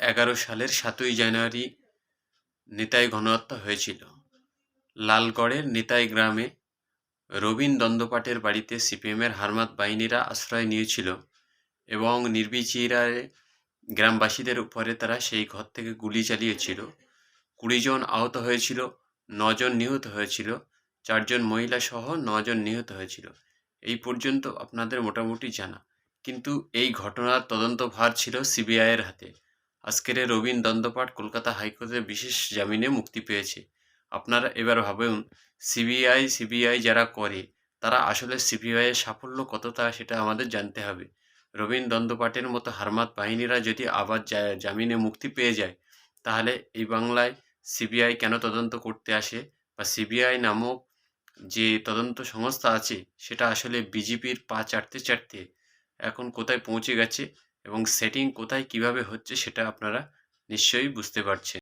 এগারো সালের সাতই জানুয়ারি নিতাই গণহত্যা হয়েছিল। লালগড়ের নিতাই গ্রামে রবীন দন্দপাটের বাড়িতে সিপিএমের হারমাত বাহিনীরা আশ্রয় নিয়েছিল এবং নির্বিচারে গ্রামবাসীদের উপরে তারা সেই ঘর থেকে গুলি চালিয়েছিল। কুড়িজন আহত হয়েছিল নজন নিহত হয়েছিল চারজন মহিলা সহ নজন নিহত হয়েছিল। এই পর্যন্ত আপনাদের মোটামুটি জানা। কিন্তু এই ঘটনার তদন্ত ভার ছিল সিবিআইয়ের হাতে। আজকের রবীন দন্দপাট কলকাতা হাইকোর্টের বিশেষ জামিনে মুক্তি পেয়েছে। আপনারা এবার ভাবুন, সিবিআই সিবিআই যারা করে, তারা আসলে সিবিআইয়ের সাফল্য কতটা সেটা আমাদের জানতে হবে। রবীন দন্দপাটের মতো হারমাত বাহিনীরা যদি আবার জামিনে মুক্তি পেয়ে যায়, তাহলে এই বাংলায় সিবিআই কেন তদন্ত করতে আসে? বা সিবিআই নামক যে তদন্ত সংস্থা আছে, সেটা আসলে বিজেপির পা চাটতে চাটতে এখন কোথায় পৌঁছে গেছে? এবং সেটিং কোথায় কীভাবে হচ্ছে সেটা আপনারা নিশ্চয়ই বুঝতে পারছেন।